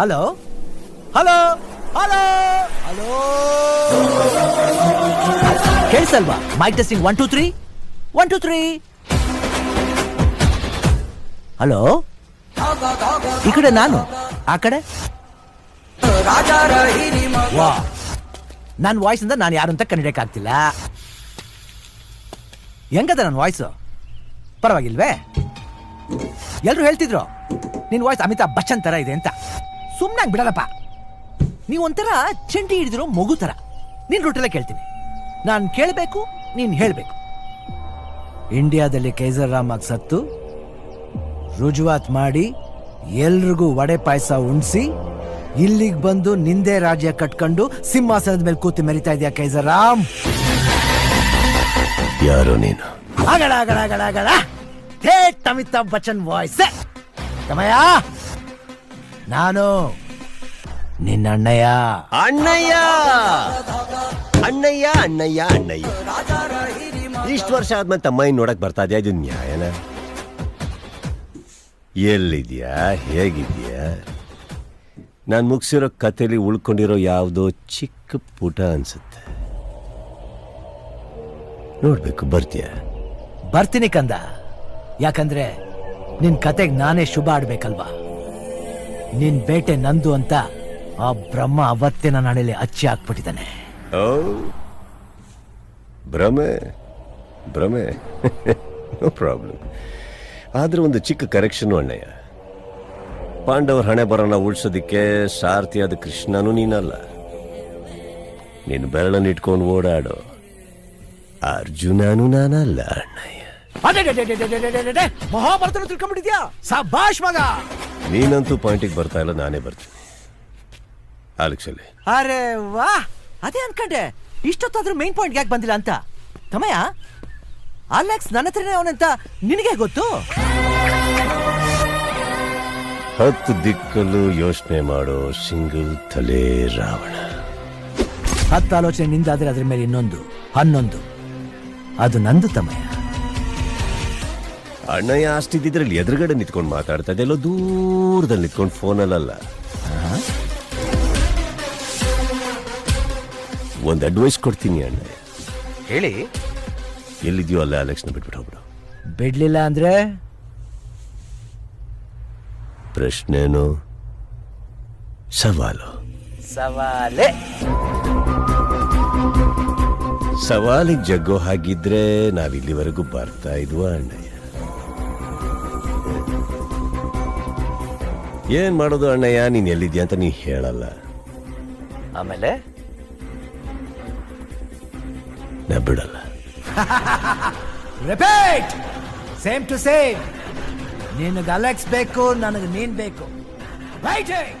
Hello? Hello? Hello? Hello? ಕೇಳಿಸಲ್ವಾ? Mic testing one two three one two three hello? ಈ ಕಡೆ ನಾನು? ಆ ಕಡೆ? ನನ್ನ ವಾಯ್ಸ್ ಇಂದ ನಾನು ಯಾರು ಅಂತ ಕಂಡಿಡಿಯಕ್ಕಾಗ್ತಿಲ್ಲ ಹೆಂಗದ ನನ್ನ ವಾಯ್ಸು ಪರವಾಗಿಲ್ವೇ? ಎಲ್ರು ಹೇಳ್ತಿದ್ರು? ನಿನ್ ವಾಯ್ಸ್ ಅಮಿತಾಬ್ ಬಚ್ಚನ್ ತರ ಇದೆ ಅಂತ. ಸುಮ್ನಾಗ್ ಬಿಡಲ್ಲಪ್ಪ. ನೀವು ಒಂಥರ ಚಂಡಿ ಹಿಡಿದಿರೋ ಮಗು ತರ. ನೀನ್ ರೊಟ್ಟೆಲ್ಲ ಕೇಳ್ತೀನಿ. ನಾನು ಕೇಳಬೇಕು ನೀನ್ ಹೇಳಬೇಕು. ಇಂಡಿಯಾದಲ್ಲಿ ಕೈಸರ್ ರಾಮಾಗ್ ಸತ್ತು ರುಜುವಾತ್ ಮಾಡಿ ಎಲ್ರಿಗೂ ವಡೆ ಪಾಯಸ ಉಣಿಸಿ ಇಲ್ಲಿಗೆ ಬಂದು ನಿಂದೆ ರಾಜ್ಯ ಕಟ್ಕೊಂಡು ಸಿಂಹಾಸನದ ಮೇಲೆ ಕೂತಿ ಮೆರಿತಾ ಇದೆಯಾ ಕೈಸರ್ ರಾಮ್? ಯಾರು ನೀನು? ಅಗಳ ಅಗಳ ಅಗಳ ಅಗಳ ಹೇ ಅಮಿತಾಬ್ ಬಚ್ಚನ್ ವಾಯ್ಸ್. ತಮಯ ನಾನು ನಿನ್ನ ಅಣ್ಣಯ್ಯ. ಅಣ್ಣಯ್ಯ! ಅಣ್ಣಯ್ಯ ಅಣ್ಣಯ್ಯ ಅಣ್ಣಯ್ಯ. ಇಷ್ಟು ವರ್ಷ ಆದ್ಮೇಲೆ ತಮ್ಮಯ್ಯ ನೋಡಕ್ ಬರ್ತಾ ಇದೆಯಾ? ಇದು ನ್ಯಾಯನ? ಎಲ್ಲಿದ್ಯಾ? ಹೇಗಿದ್ಯಾ? ನಾನು ಮುಗಿಸಿರೋ ಕಥೆಲಿ ಉಳ್ಕೊಂಡಿರೋ ಯಾವುದೋ ಚಿಕ್ಕ ಪುಟ ಅನ್ಸುತ್ತೆ. ನೋಡ್ಬೇಕು ಬರ್ತೀಯ? ಬರ್ತೀನಿ ಕಂದ. ಯಾಕಂದ್ರೆ ನಿನ್ ಕತೆಗೆ ನಾನೇ ಶುಭ ಆಡ್ಬೇಕಲ್ವಾ? ನಿನ್ ಬೇಟೆ ನಂದು ಅಂತ ಆ ಬ್ರಹ್ಮ ಅವತ್ತಿನ ನಾಳೆಲಿ ಅಚ್ಚಿ ಹಾಕ್ಬಿಟ್ಟಿದ್ದಾನೆ. ಭ್ರಮೆ ಭ್ರಮೆ. No problem. ಆದ್ರೆ ಒಂದು ಚಿಕ್ಕ ಕರೆಕ್ಷನ್ ಅಣ್ಣಯ್ಯ ಪಾಂಡವರ ಹಣೆ ಬರೋಣ ಉಳಿಸೋದಿಕ್ಕೆ ಸಾರ್ಥಿಯಾದ ಕೃಷ್ಣನು ನೀನಲ್ಲ. ನೀನು ಬೆರಳನ್ನು ಇಟ್ಕೊಂಡು ಓಡಾಡು. ಅರ್ಜುನನು ನಾನಲ್ಲ ಅಣ್ಣಯ್ಯ. ಮಹಾಭಾರತ ತಿಳ್ಕೊಂಡ್ಬಿಟ್ಟಿದ್ಯಾ? ಸಭಾಷ್ ಮಗ! ನೀನಂತೂ ಪಾಯಿಂಟಿಗೆ ಬರ್ತಾ ಇಲ್ಲ ನಾನೇ ಬರ್ತೀನಿ. ಆಲಕ್ಷಲ್ಲಿ. ಅರೆ ವಾ ಅದೇ ಅನ್ಕಂಡೆ. ಇಷ್ಟೊತ್ತಾದ್ರೂ ಮೇನ್ ಪಾಯಿಂಟ್ ಯಾಕೆ ಬಂದಿಲ್ಲ ಅಂತ? ತಮಯ ಅಲೆಕ್ಸ್ ನನ್ನ ಹತ್ರನೇ ಅವನಂತ ನಿನಗೆ ಗೊತ್ತು? ಹತ್ತು ದಿಕ್ಕಲ್ಲೂ ಯೋಚನೆ ಮಾಡೋ ಸಿಂಗಲ್ ತಲೆ ರಾವಣ. ಹತ್ತು ಆಲೋಚನೆ ನಿಂದಾದ್ರೆ ಅದ್ರ ಮೇಲೆ ಇನ್ನೊಂದು ಹನ್ನೊಂದು. ಅದು ನಂದು ತಮಯ ಅಣ್ಣಯ್ಯ ಅಷ್ಟಿದ್ದಿದ್ರಲ್ಲಿ ಎದುರುಗಡೆ ನಿಂತ್ಕೊಂಡು ಮಾತಾಡ್ತಾ ಇದೆಲ್ಲೋ ದೂರದಲ್ಲಿ ನಿಂತ್ಕೊಂಡು ಫೋನಲ್ಲ ಒಂದು ಅಡ್ವೈಸ್ ಕೊಡ್ತೀನಿ ಅಣ್ಣ. ಹೇಳಿ. ಎಲ್ಲಿದ್ಯೋ ಅಲ್ಲ ಅಲೆಕ್ಷನ್ ಬಿಟ್ಬಿಟ್ಟು ಹೋಗ್ಬಿಡು. ಬಿಡ್ಲಿಲ್ಲ ಅಂದ್ರೆ? ಪ್ರಶ್ನೆನು ಸವಾಲು. ಸವಾಲೆ. ಸವಾಲಿಗೆ ಜಗ್ಗೋ ಹಾಗಿದ್ರೆ ನಾವಿಲ್ಲಿವರೆಗೂ ಬರ್ತಾ ಇದ್ವಾ ಅಣ್ಣಯ್ಯ ಏನ್ ಮಾಡೋದು ಅಣ್ಣಯ್ಯ? ನೀನ್ ಎಲ್ಲಿದ್ಯಾ ಅಂತ ನೀ ಹೇಳಲ್ಲ. ಆಮೇಲೆ? ನಾ ಬಿಡಲ್ಲ. ರಿಪೀಟ್ ಸೇಮ್ ಟು ಸೇಮ್ ನಿನಗೆ ಅಲೆಕ್ಸ್ ಬೇಕು ನನಗೆ ನೀನ್ ಬೇಕು. ರೈಟಿಂಗ್